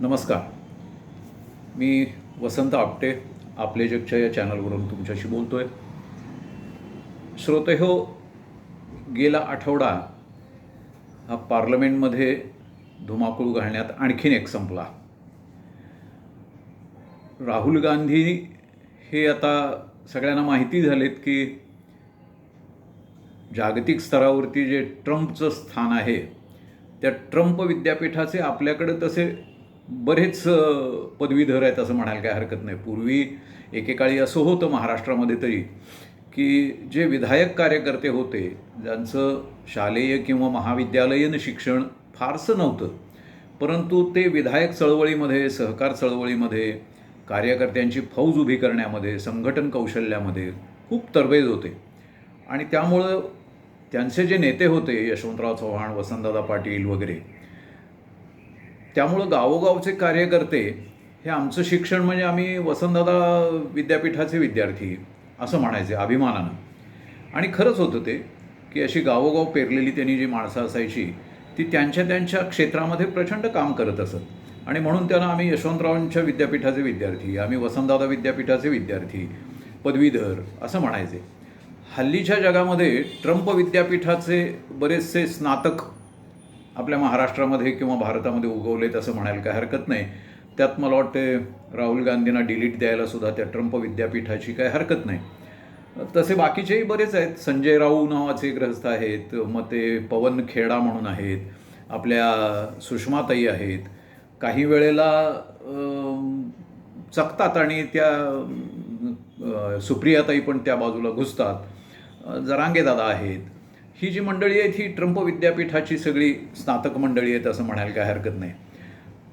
नमस्कार. मी वसंत आपटे आपले जगच्या या चॅनलवरून तुमच्याशी बोलतो आहे श्रोते हो गेला आठवडा हा पार्लमेंटमध्ये धुमाकूळ घालण्यात आणखीन एक संपला. राहुल गांधी हे आता सगळ्यांना माहिती झालेत की जागतिक स्तरावरती जे ट्रम्पचं स्थान आहे त्या ट्रम्प विद्यापीठाचे आपल्याकडे तसे बरेच पदवीधर आहेत असं म्हणायला काय हरकत नाही. पूर्वी एकेकाळी असं होतं महाराष्ट्रामध्ये तरी की जे विधायक कार्यकर्ते होते ज्यांचं शालेय किंवा महाविद्यालयीन शिक्षण फारसं नव्हतं परंतु ते विधायक चळवळीमध्ये सहकार चळवळीमध्ये कार्यकर्त्यांची फौज उभी करण्यामध्ये संघटन कौशल्यामध्ये खूप तरबेज होते. आणि त्यामुळं त्यांचे जे नेते होते यशवंतराव चव्हाण वसंतदादा पाटील वगैरे त्यामुळं गावोगावचे कार्यकर्ते हे आमचं शिक्षण म्हणजे आम्ही वसंतदादा विद्यापीठाचे विद्यार्थी असं म्हणायचे अभिमानानं. आणि खरंच होतं ते की अशी गावोगाव पेरलेली त्यांनी जी माणसं असायची ती त्यांच्या त्यांच्या क्षेत्रामध्ये प्रचंड काम करत असत. आणि म्हणून त्यांना आम्ही यशवंतरावांच्या विद्यापीठाचे विद्यार्थी आम्ही वसंतदादा विद्यापीठाचे विद्यार्थी पदवीधर असं म्हणायचे. हल्लीच्या जगामध्ये ट्रम्प विद्यापीठाचे बरेचसे स्नातक आपल्या महाराष्ट्रामध्ये किंवा भारतामध्ये उगवलेत असं म्हणायला काय हरकत नाही. त्यात मला वाटते राहुल गांधींना डिलीट द्यायला सुद्धा त्या ट्रम्प विद्यापीठाची काही हरकत नाही. तसे बाकीचेही बरेच आहेत. संजय राऊ नावाचे ग्रस्त आहेत. मग ते पवन खेडा म्हणून आहेत. आपल्या सुषमाताई आहेत. काही वेळेला चकतात आणि त्या सुप्रियाताई पण त्या बाजूला घुसतात. जरांगे दादा आहेत. ही जी मंडळी आहेत ही ट्रम्प विद्यापीठाची सगळी स्नातक मंडळी आहेत असं म्हणायला काय हरकत नाही.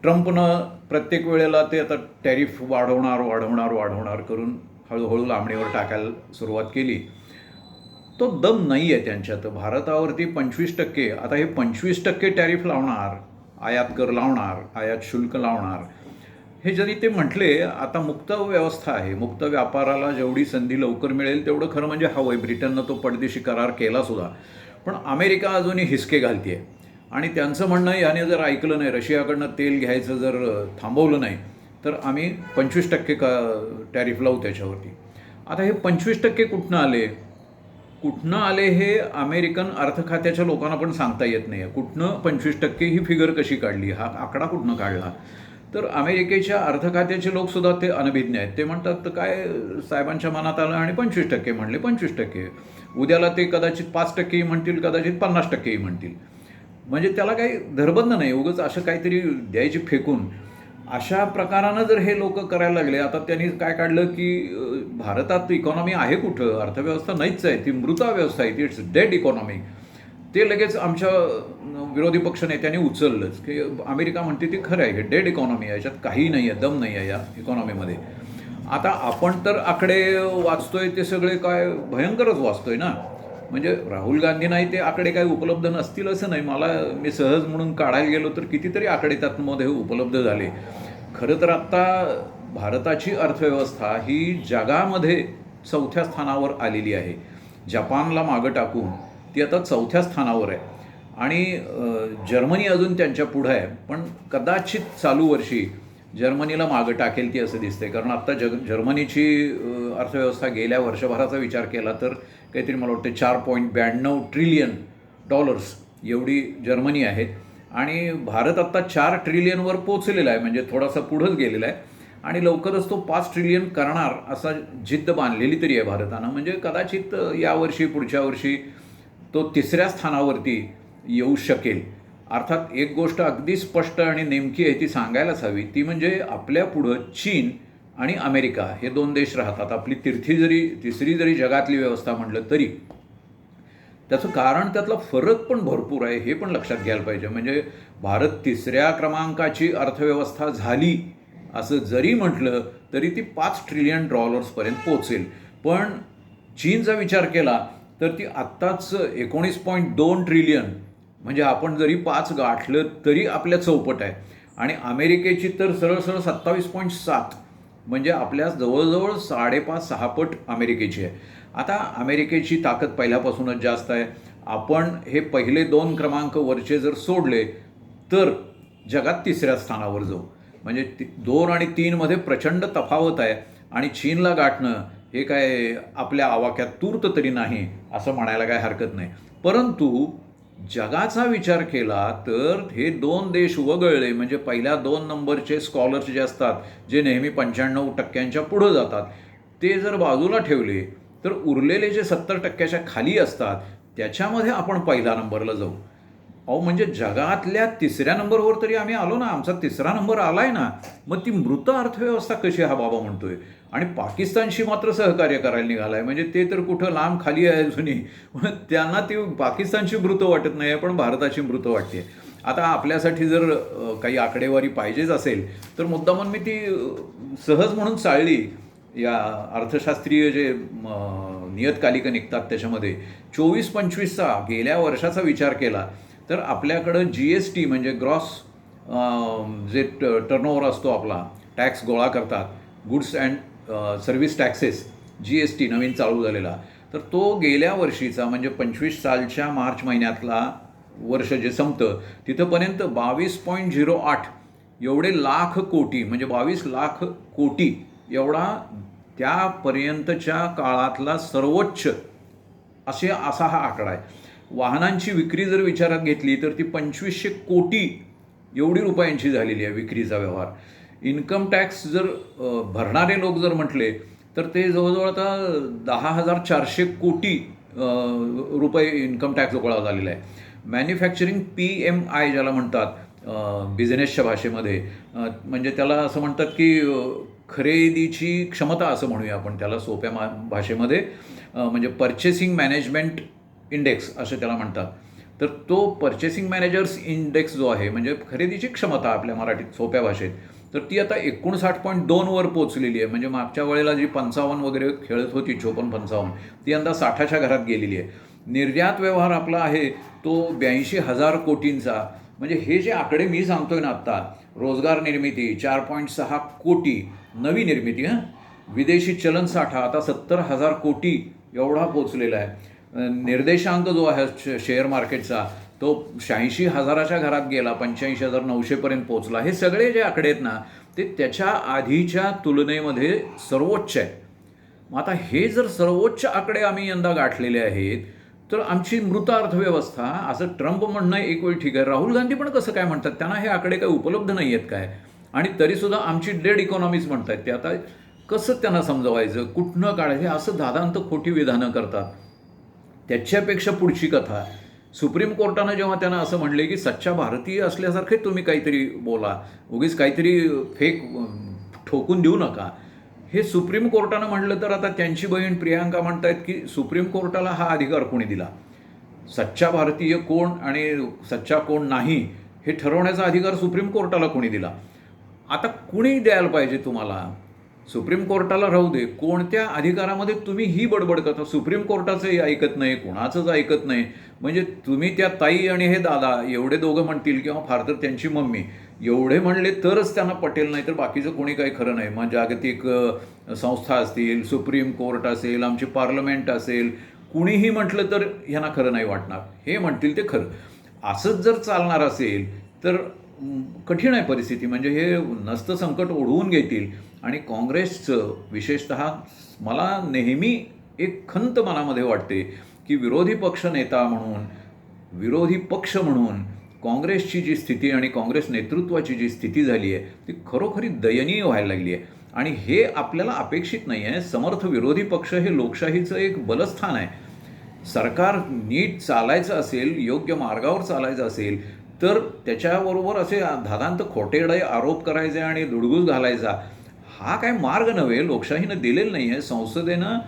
ट्रम्पनं प्रत्येक वेळेला ते आता टॅरिफ वाढवणार वाढवणार वाढवणार करून हळूहळू लांबणीवर टाकायला सुरुवात केली. तो दम नाही आहे त्यांच्यात. भारतावरती पंचवीस टक्के आता हे पंचवीस टक्के टॅरिफ लावणार आयात कर लावणार आयात शुल्क लावणार. हे जरी ते म्हटले आता मुक्त व्यवस्था आहे. मुक्त व्यापाराला जेवढी संधी लवकर मिळेल तेवढं खरं म्हणजे हवं आहे ब्रिटननं तो परदेशी करार केला सुद्धा. पण अमेरिका अजूनही हिसके घालते आणि त्यांचं म्हणणं याने जर ऐकलं नाही रशियाकडनं तेल घ्यायचं जर थांबवलं नाही तर आम्ही पंचवीस टक्के का टॅरिफ लावू त्याच्यावरती. आता हे पंचवीस टक्के कुठनं आले? कुठनं आले हे अमेरिकन अर्थखात्याच्या लोकांना पण सांगता येत नाही आहे कुठनं पंचवीस टक्के ही फिगर कशी काढली? हा आकडा कुठनं काढला? तर अमेरिकेच्या अर्थखात्याचे लोकसुद्धा ते अनभिज्ञ आहेत. ते म्हणतात तर काय साहेबांच्या मनात आलं? आणि पंचवीस टक्के म्हणले पंचवीस टक्के. उद्याला ते कदाचित पाच टक्केही म्हणतील कदाचित पन्नास टक्केही म्हणतील. म्हणजे त्याला काही धरबंध नाही उगंच असं काहीतरी द्यायची फेकून. अशा प्रकारानं जर हे लोक करायला लागले आता त्यांनी काय काढलं की भारतात इकॉनॉमी आहे कुठं? अर्थव्यवस्था नाहीच आहे ती मृताव्यवस्था आहे ती इट्स डेड इकॉनॉमी. ते लगेच आमच्या विरोधी पक्ष नेत्यांनी उचललंच. की अमेरिका म्हणते ती खरं आहे हे डेड इकॉनॉमी आहे याच्यात काही नाही आहे दम नाही आहे या इकॉनॉमीमध्ये. आता आपण तर आकडे वाचतोय ते सगळे काय भयंकरच वाचतोय ना. म्हणजे राहुल गांधींनाही ते आकडे काही उपलब्ध नसतील असं नाही. मला मी सहज म्हणून काढायला गेलो तर कितीतरी आकडे त्यातमध्ये उपलब्ध झाले. खरं तर आत्ता भारताची अर्थव्यवस्था ही जगामध्ये चौथ्या स्थानावर आलेली आहे. जपानला मागं टाकून ती आता चौथ्या स्थानावर आहे. आणि जर्मनी अजून त्यांच्या पुढं आहे. पण कदाचित चालू वर्षी जर्मनीला मागं टाकेल ती असं दिसते कारण आत्ता जग जर्मनीची अर्थव्यवस्था गेल्या वर्षभराचा विचार केला तर काहीतरी मला वाटतं चार पॉईंट ब्याण्णव ट्रिलियन डॉलर्स एवढी जर्मनी आहे. आणि भारत आत्ता चार ट्रिलियनवर पोचलेला आहे. म्हणजे थोडासा पुढंच गेलेला आहे. आणि लवकरच तो पाच ट्रिलियन करणार असा जिद्द बांधलेली तरी आहे भारतानं. म्हणजे कदाचित यावर्षी पुढच्या वर्षी तो तिसऱ्या स्थानावरती येऊ शकेल. अर्थात एक गोष्ट अगदी स्पष्ट आणि नेमकी आहे ती सांगायलाच हवी. ती म्हणजे आपल्या पुढं चीन आणि अमेरिका हे दोन देश राहतात. आपली तिरथी जरी तिसरी जरी जगातली व्यवस्था म्हटलं तरी. त्याचं कारण त्यातला फरक पण भरपूर आहे हे पण लक्षात घ्यायला पाहिजे. म्हणजे भारत तिसऱ्या क्रमांकाची अर्थव्यवस्था झाली असं जरी म्हटलं तरी ती पाच ट्रिलियन डॉलर्सपर्यंत पोचेल पण चीनचा विचार केला तर ती आत्ताच एकोणीस पॉईंट दोन ट्रिलियन म्हणजे आपण जरी पाच गाठलं तरी आपल्या चौपट आहे. आणि अमेरिकेची तर सरळ सरळ सत्तावीस पॉईंट सात म्हणजे आपल्या जवळजवळ साडेपाच सहा पट अमेरिकेची आहे. आता अमेरिकेची ताकद पहिल्यापासूनच जास्त आहे. आपण हे पहिले दोन क्रमांक वरचे जर सोडले तर जगात तिसऱ्या स्थानावर जाऊ. म्हणजे ती- दोन आणि तीनमध्ये प्रचंड तफावत आहे. आणि चीनला गाठणं हे काय आपल्या आवाक्यात तूर्त तरी नाही असं म्हणायला काय हरकत नाही. परंतु जगाचा विचार केला तर हे दोन देश वगळले म्हणजे पहिल्या दोन नंबरचे स्कॉलर्स जे असतात जे नेहमी पंच्याण्णव टक्क्यांच्या पुढं जातात ते जर बाजूला ठेवले तर उरलेले जे सत्तर टक्क्याच्या खाली असतात त्याच्यामध्ये आपण पहिला नंबरला जाऊ. अहो म्हणजे जगातल्या तिसऱ्या नंबरवर तरी आम्ही आलो ना. आमचा तिसरा नंबर आलाय ना मग ती मृत अर्थव्यवस्था कशी हा बाबा म्हणतोय. आणि पाकिस्तानशी मात्र सहकार्य करायला निघालाय. म्हणजे ते तर कुठं लांब खाली आहे अजूनही. त्यांना ती पाकिस्तानशी मृत वाटत नाही आहे पण भारताची मृत वाटते आता आपल्यासाठी जर काही आकडेवारी पाहिजेच असेल तर मुद्दामून मी ती सहज म्हणून चाळली या अर्थशास्त्रीय जे म, नियतकालिकं निघतात त्याच्यामध्ये. चोवीस पंचवीसचा गेल्या वर्षाचा विचार केला. तर आपल्याकडं जी एस टी म्हणजे ग्रॉस जे ट टर्नओव्हर असतो आपला टॅक्स गोळा करतात goods and service taxes G S T नवीन चालू झालेला. तर तो गेल्या वर्षीचा म्हणजे पंचवीस सालच्या मार्च महिन्यातला वर्ष जे संपतं तिथंपर्यंत बावीस पॉईंट झिरो आठ एवढे लाख कोटी म्हणजे बावीस लाख कोटी एवढा त्यापर्यंतच्या काळातला सर्वोच्च असे असा हा आकडा आहे. वाहनांची विक्री जर विचारात घेतली तर ती पंचवीसशे कोटी एवढी रुपयांची झालेली आहे विक्रीचा व्यवहार. इन्कम टॅक्स जर भरणारे लोक जर म्हटले तर ते जवळजवळ आता दहा हजार चारशे कोटी रुपये इन्कम टॅक्स गोळा झालेला आहे. मॅन्युफॅक्चरिंग पी एम आय ज्याला म्हणतात बिझनेसच्या भाषेमध्ये म्हणजे त्याला असं म्हणतात की खरेदीची क्षमता असं म्हणूया आपण त्याला सोप्या मा भाषेमध्ये. म्हणजे पर्चेसिंग मॅनेजमेंट इंडेक्स असं त्याला म्हणतात. तर तो पर्चेसिंग मॅनेजर्स इंडेक्स जो आहे म्हणजे खरेदीची क्षमता आपल्या मराठीत सोप्या भाषेत तर ती आता एकोणसाठ पॉईंट दोनवर पोचलेली आहे. म्हणजे मागच्या वेळेला जी पंचावन्न वगैरे खेळत होती चोपन्न पंचावन्न ती यंदा साठाच्या घरात गेलेली आहे. निर्यात व्यवहार आपला आहे तो ब्याऐंशी हजार कोटींचा. म्हणजे हे जे आकडे मी सांगतोय ना आत्ता रोजगार निर्मिती चार पॉईंट सहा कोटी नवी निर्मिती हां? विदेशी चलन साठा आता सत्तर हजार कोटी एवढा पोचलेला आहे. निर्देशांक जो आहे शेअर मार्केटचा तो शहाऐंशी हजाराच्या घरात गेला पंच्याऐंशी हजार नऊशेपर्यंत पोचला हे सगळे जे आकडे आहेत ना ते त्याच्या आधीच्या तुलनेमध्ये सर्वोच्च आहे मग आता हे जर सर्वोच्च आकडे आम्ही यंदा गाठलेले आहेत तर आमची मृत अर्थव्यवस्था असं ट्रम्प म्हणणं एक वेळ ठीक आहे. राहुल गांधी पण कसं काय म्हणतात? त्यांना हे आकडे काही उपलब्ध नाही आहेत काय? आणि तरीसुद्धा आमची डेड इकॉनॉमीज म्हणतात ते. आता कसं त्यांना समजवायचं? कुठनं काढायचं? हे असं दादांत खोटी विधानं करतात. त्याच्यापेक्षा पुढची कथा. सुप्रीम कोर्टानं जेव्हा त्यांना असं म्हणले की सच्चा भारतीय असल्यासारखे तुम्ही काहीतरी बोला उगीच काहीतरी फेक ठोकून देऊ नका. हे सुप्रीम कोर्टानं म्हणलं तर आता त्यांची बहीण प्रियांका म्हणतायत की सुप्रीम कोर्टाला हा अधिकार कोणी दिला? सच्चा भारतीय कोण आणि सच्चा कोण नाही हे ठरवण्याचा अधिकार सुप्रीम कोर्टाला कोणी दिला? आता कुणी द्यायला पाहिजे तुम्हाला? सुप्रीम कोर्टाला राहू दे. कोणत्या अधिकारामध्ये तुम्ही ही बडबड करता? सुप्रीम कोर्टाचंही ऐकत नाही कोणाचंच ऐकत नाही. म्हणजे तुम्ही त्या ताई आणि हे दादा एवढे दोघं म्हणतील किंवा फार तर त्यांची मम्मी. एवढे म्हणले तरच त्यांना पटेल नाही तर बाकीचं कोणी काही खरं नाही. मग जागतिक संस्था असतील सुप्रीम कोर्ट असेल आमची पार्लमेंट असेल कुणीही म्हटलं तर ह्यांना खरं नाही वाटणार. हे म्हणतील ते खरं. असंच जर चालणार असेल तर कठीण आहे परिस्थिती. म्हणजे हे नसतं संकट ओढवून घेतील. आणि काँग्रेसचं विशेषत मला नेहमी एक खंत मनामध्ये वाटते की विरोधी पक्ष नेता म्हणून विरोधी पक्ष म्हणून काँग्रेसची जी स्थिती आणि काँग्रेस नेतृत्वाची जी स्थिती झाली आहे ती खरोखरी दयनीय व्हायला लागली आहे आणि हे आपल्याला अपेक्षित नाही आहे समर्थ विरोधी पक्ष हे लोकशाहीचं एक बलस्थान आहे. सरकार नीट चालायचं असेल योग्य मार्गावर चालायचं असेल तर त्याच्याबरोबर असे धादांत खोटेडे आरोप करायचे आणि दुडगूस घालायचा. हा काय मार्ग नव्हे लोकशाहीनं दिलेला नाही आहे संसदेनं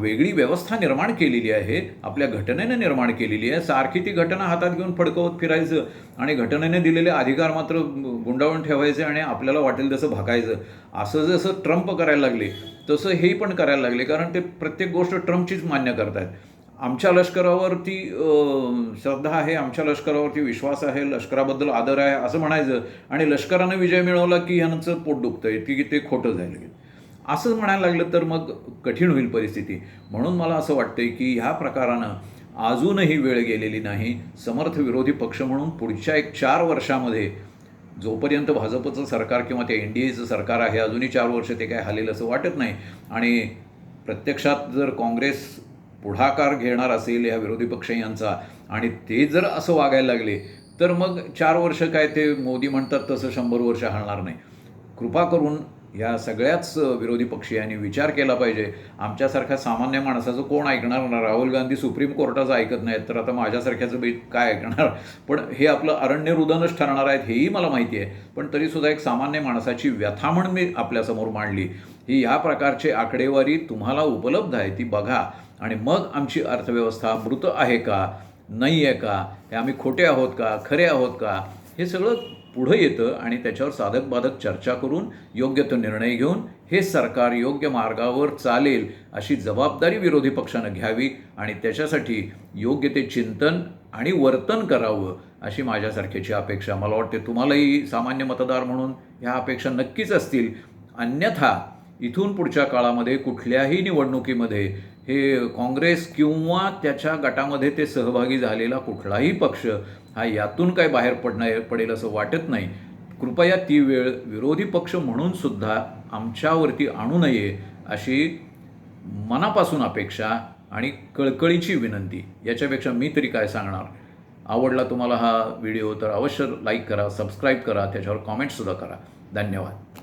वेगळी व्यवस्था निर्माण केलेली आहे. आपल्या घटनेनं निर्माण केलेली आहे. सारखी ती घटना हातात घेऊन फडकवत फिरायचं आणि घटनेने दिलेले अधिकार मात्र गुंडाळून ठेवायचे आणि आपल्याला वाटेल तसं भाकायचं. असं जसं ट्रम्प करायला लागले तसं हे पण करायला लागले. कारण ते प्रत्येक गोष्ट ट्रम्पचीच मान्य करतायत. आमच्या लष्करावरती श्रद्धा आहे आमच्या लष्करावरती विश्वास आहे लष्कराबद्दल आदर आहे असं म्हणायचं. आणि लष्करानं विजय मिळवला की ह्यांचं पोट दुखतंय की ते खोटं झालं. असं म्हणायला लागलं तर मग कठीण होईल परिस्थिती. म्हणून मला असं वाटतंय की ह्या प्रकारानं अजूनही वेळ गेलेली नाही. समर्थ विरोधी पक्ष म्हणून पुढच्या एक चार वर्षामध्ये जोपर्यंत भाजपचं सरकार किंवा ते एन डी एचं सरकार आहे अजूनही चार वर्ष ते काय हालेल असं वाटत नाही. आणि प्रत्यक्षात जर काँग्रेस पुढाकार घेणार असेल या विरोधी पक्ष यांचा. आणि ते जर असं वागायला लागले तर मग चार वर्ष काय ते मोदी म्हणतात तसं शंभर वर्ष हलणार नाही. कृपा करून ह्या सगळ्याच विरोधी पक्षीयांनी विचार केला पाहिजे. आमच्यासारख्या सामान्य माणसाचं कोण ऐकणार ना? राहुल गांधी सुप्रीम कोर्टाचं ऐकत नाहीत तर आता माझ्यासारख्याचं बी काय ऐकणार? पण हे आपलं अरण्य रुदनच ठरणार आहेत हेही मला माहिती आहे. पण तरीसुद्धा एक सामान्य माणसाची व्यथा म्हणून मी आपल्यासमोर मांडली. ही ह्या प्रकारची आकडेवारी तुम्हाला उपलब्ध आहे ती बघा. आणि मग आमची अर्थव्यवस्था मृत आहे का? नाही आहे का? हे आम्ही खोटे आहोत का? खरे आहोत का? हे सगळं पुढं येतं आणि त्याच्यावर साधक बाधक चर्चा करून योग्य तो निर्णय घेऊन हे सरकार योग्य मार्गावर चालेल अशी जबाबदारी विरोधी पक्षानं घ्यावी आणि त्याच्यासाठी योग्य ते चिंतन आणि वर्तन करावं अशी माझ्यासारख्याची अपेक्षा. मला वाटते तुम्हालाही सामान्य मतदार म्हणून ह्या अपेक्षा नक्कीच असतील. अन्यथा इथून पुढच्या काळामध्ये कुठल्याही निवडणुकीमध्ये हे काँग्रेस किंवा त्याच्या गटामध्ये ते सहभागी झालेला कुठलाही पक्ष हा यातून काय बाहेर पडणार पडेल असं वाटत नाही. कृपया ती वेळ विरोधी पक्ष म्हणून सुद्धा आमच्यावरती आणू नये अशी मनापासून अपेक्षा आणि कळकळीची विनंती. याच्यापेक्षा मी तरी काय सांगणार? आवडला तुम्हाला हा व्हिडिओ तर अवश्य लाईक करा सबस्क्राईब करा त्याच्यावर कॉमेंटसुद्धा करा. धन्यवाद.